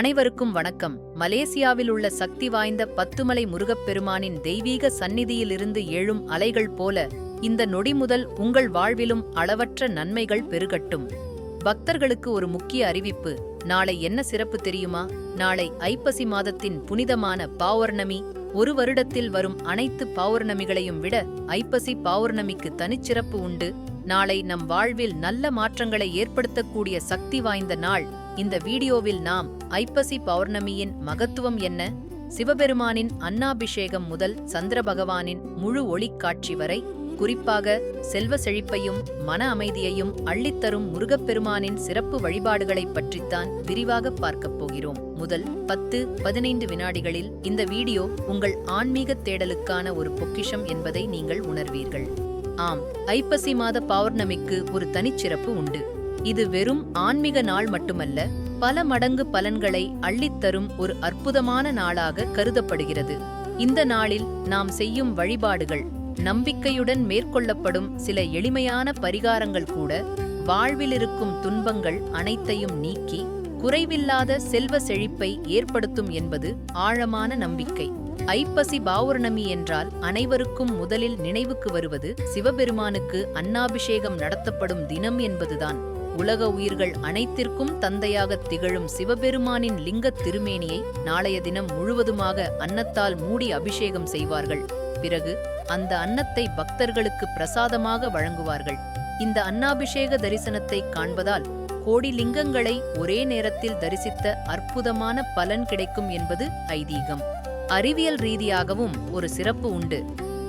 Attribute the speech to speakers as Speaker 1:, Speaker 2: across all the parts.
Speaker 1: அனைவருக்கும் வணக்கம். மலேசியாவில் உள்ள சக்தி வாய்ந்த பத்துமலை முருகப்பெருமானின் தெய்வீக சந்நிதியிலிருந்து எழும் அலைகள் போல இந்த நொடி முதல் உங்கள் வாழ்விலும் அளவற்ற நன்மைகள் பெருகட்டும். பக்தர்களுக்கு ஒரு முக்கிய அறிவிப்பு. நாளை என்ன சிறப்பு தெரியுமா? நாளை ஐப்பசி மாதத்தின் புனிதமான பௌர்ணமி ஒரு வருடத்தில் வரும் அனைத்து பௌர்ணமிகளையும் விட ஐப்பசி பௌர்ணமிக்கு தனிச்சிறப்பு உண்டு. நாளை நம் வாழ்வில் நல்ல மாற்றங்களை ஏற்படுத்தக்கூடிய சக்தி வாய்ந்த நாள். இந்த வீடியோவில் நாம் ஐப்பசி பௌர்ணமியின் மகத்துவம் என்ன சிவபெருமானின் அன்னாபிஷேகம் முதல் சந்திர பகவானின் முழு ஒளிக்காட்சி வரை குறிப்பாக செல்வ செழிப்பையும் மன அமைதியையும் அள்ளித்தரும் முருகப்பெருமானின் சிறப்பு வழிபாடுகளைப் பற்றித்தான் விரிவாக பார்க்கப் போகிறோம். முதல் பத்து பதினைந்து வினாடிகளில் இந்த வீடியோ உங்கள் ஆன்மீக தேடலுக்கான ஒரு பொக்கிஷம் என்பதை நீங்கள் உணர்வீர்கள். ஆம் ஐப்பசி மாத பௌர்ணமிக்கு ஒரு தனிச்சிறப்பு உண்டு. இது வெறும் ஆன்மீக நாள் மட்டுமல்ல பல மடங்கு பலன்களை அள்ளித்தரும் ஒரு அற்புதமான நாளாக கருதப்படுகிறது. இந்த நாளில் நாம் செய்யும் வழிபாடுகள் நம்பிக்கையுடன் மேற்கொள்ளப்படும் சில எளிமையான பரிகாரங்கள் கூட வாழ்வில் இருக்கும் துன்பங்கள் அனைத்தையும் நீக்கி குறைவில்லாத செல்வ செழிப்பை ஏற்படுத்தும் என்பது ஆழமான நம்பிக்கை. ஐப்பசி பௌர்ணமி என்றால் அனைவருக்கும் முதலில் நினைவுக்கு வருவது சிவபெருமானுக்கு அன்னாபிஷேகம் நடத்தப்படும் தினம் என்பதுதான். உலக உயிர்கள் அனைத்திற்கும் தந்தையாக திகழும் சிவபெருமானின் லிங்கத் திருமேனியை நாளைய தினம் முழுவதுமாக அன்னத்தால் மூடி அபிஷேகம் செய்வார்கள். பிறகு அந்த அன்னத்தை பக்தர்களுக்கு பிரசாதமாக வழங்குவார்கள். இந்த அன்னாபிஷேக தரிசனத்தை காண்பதால் கோடி லிங்கங்களை ஒரே நேரத்தில் தரிசித்த அற்புதமான பலன் கிடைக்கும் என்பது ஐதீகம். அறிவியல் ரீதியாகவும் ஒரு சிறப்பு உண்டு.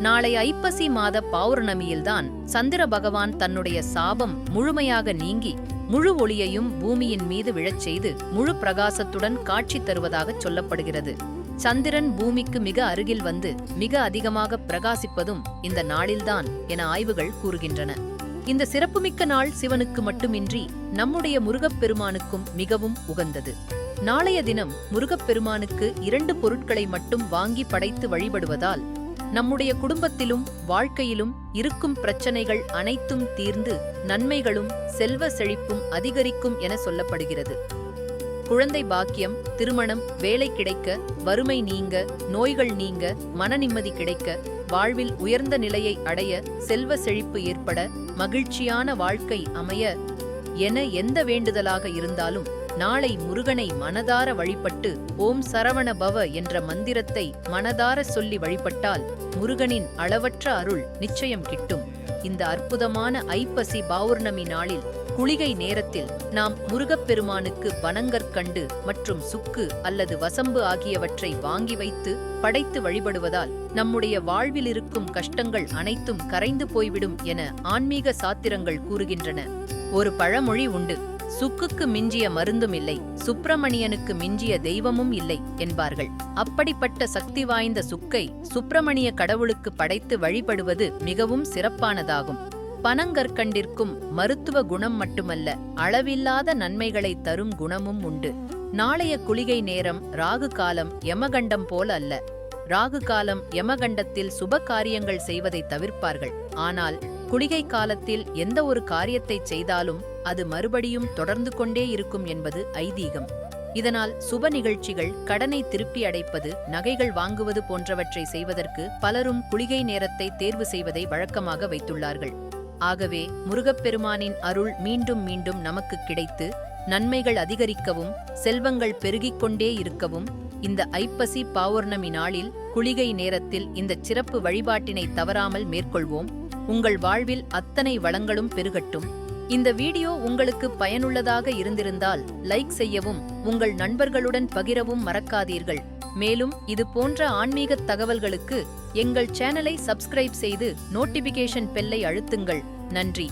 Speaker 1: நாளை ஐப்பசி மாத பௌர்ணமியில்தான் சந்திர பகவான் தன்னுடைய சாபம் முழுமையாக நீங்கி முழு ஒளியையும் பூமியின் மீது விழச் செய்து முழு பிரகாசத்துடன் காட்சி தருவதாகச் சொல்லப்படுகிறது. சந்திரன் பூமிக்கு மிக அருகில் வந்து மிக அதிகமாக பிரகாசிப்பதும் இந்த நாளில்தான் என ஆய்வுகள் கூறுகின்றன. இந்த சிறப்புமிக்க நாள் சிவனுக்கு மட்டுமின்றி நம்முடைய முருகப்பெருமானுக்கும் மிகவும் உகந்தது. நாளைய தினம் முருகப்பெருமானுக்கு இரண்டு பொருட்களை மட்டும் வாங்கி படைத்து வழிபடுவதால் நம்முடைய குடும்பத்திலும் வாழ்க்கையிலும் இருக்கும் பிரச்சனைகள் அனைத்தும் தீர்ந்து நன்மைகளும் செல்வ செழிப்பும் அதிகரிக்கும் என சொல்லப்படுகிறது. குழந்தை பாக்கியம் திருமணம் வேலை கிடைக்க வறுமை நீங்க நோய்கள் நீங்க மன நிம்மதி கிடைக்க வாழ்வில் உயர்ந்த நிலையை அடைய செல்வ செழிப்பு ஏற்பட மகிழ்ச்சியான வாழ்க்கை அமைய என எந்த வேண்டுதலாக இருந்தாலும் நாளை முருகனை மனதார வழிபட்டு ஓம் சரவண பவ என்ற மந்திரத்தை மனதார சொல்லி வழிபட்டால் முருகனின் அளவற்ற அருள் நிச்சயம் கிட்டும். இந்த அற்புதமான ஐப்பசி பௌர்ணமி நாளில் குளிகை நேரத்தில் நாம் முருகப்பெருமானுக்கு வனங்கற்கண்டு மற்றும் சுக்கு அல்லது வசம்பு ஆகியவற்றை வாங்கி வைத்து படைத்து வழிபடுவதால் நம்முடைய வாழ்வில் இருக்கும் கஷ்டங்கள் அனைத்தும் கரைந்து போய்விடும் என ஆன்மீக சாத்திரங்கள் கூறுகின்றன. ஒரு பழமொழி உண்டு. சுக்குக்கு மிஞ்சிய மருந்தும் இல்லை சுப்பிரமணியனுக்கு மிஞ்சிய தெய்வமும் இல்லை என்பார்கள். அப்படிப்பட்ட சக்தி வாய்ந்த சுக்கை சுப்பிரமணிய கடவுளுக்கு படைத்து வழிபடுவது மிகவும் சிறப்பானதாகும். பனங்கற்கண்டிற்கும் மருத்துவ குணம் மட்டுமல்ல அளவில்லாத நன்மைகளை தரும் குணமும் உண்டு. நாளைய குளிகை நேரம் ராகு காலம் யமகண்டம் போல அல்ல. ராகு காலம் யமகண்டத்தில் சுப காரியங்கள் செய்வதை தவிர்ப்பார்கள். ஆனால் குளிகை காலத்தில் எந்த ஒரு காரியத்தை செய்தாலும் அது மறுபடியும் தொடர்ந்து கொண்டே இருக்கும் என்பது ஐதீகம். இதனால் சுப நிகழ்ச்சிகள் கடனை திருப்பி அடைப்பது நகைகள் வாங்குவது போன்றவற்றை செய்வதற்கு பலரும் குளிகை நேரத்தை தேர்வு செய்வதை வழக்கமாக வைத்துள்ளார்கள். ஆகவே முருகப்பெருமானின் அருள் மீண்டும் மீண்டும் நமக்கு கிடைத்து நன்மைகள் அதிகரிக்கவும் செல்வங்கள் பெருகிக் கொண்டே இருக்கவும் இந்த ஐப்பசி பௌர்ணமி நாளில் குளிகை நேரத்தில் இந்த சிறப்பு வழிபாட்டினை தவறாமல் மேற்கொள்வோம். உங்கள் வாழ்வில் அத்தனை வளங்களும் பெருகட்டும். இந்த வீடியோ உங்களுக்கு பயனுள்ளதாக இருந்திருந்தால் லைக் செய்யவும் உங்கள் நண்பர்களுடன் பகிரவும் மறக்காதீர்கள். மேலும் இது போன்ற ஆன்மீக தகவல்களுக்கு எங்கள் சேனலை சப்ஸ்கிரைப் செய்து நோட்டிபிகேஷன் பெல்லை அழுத்துங்கள். நன்றி.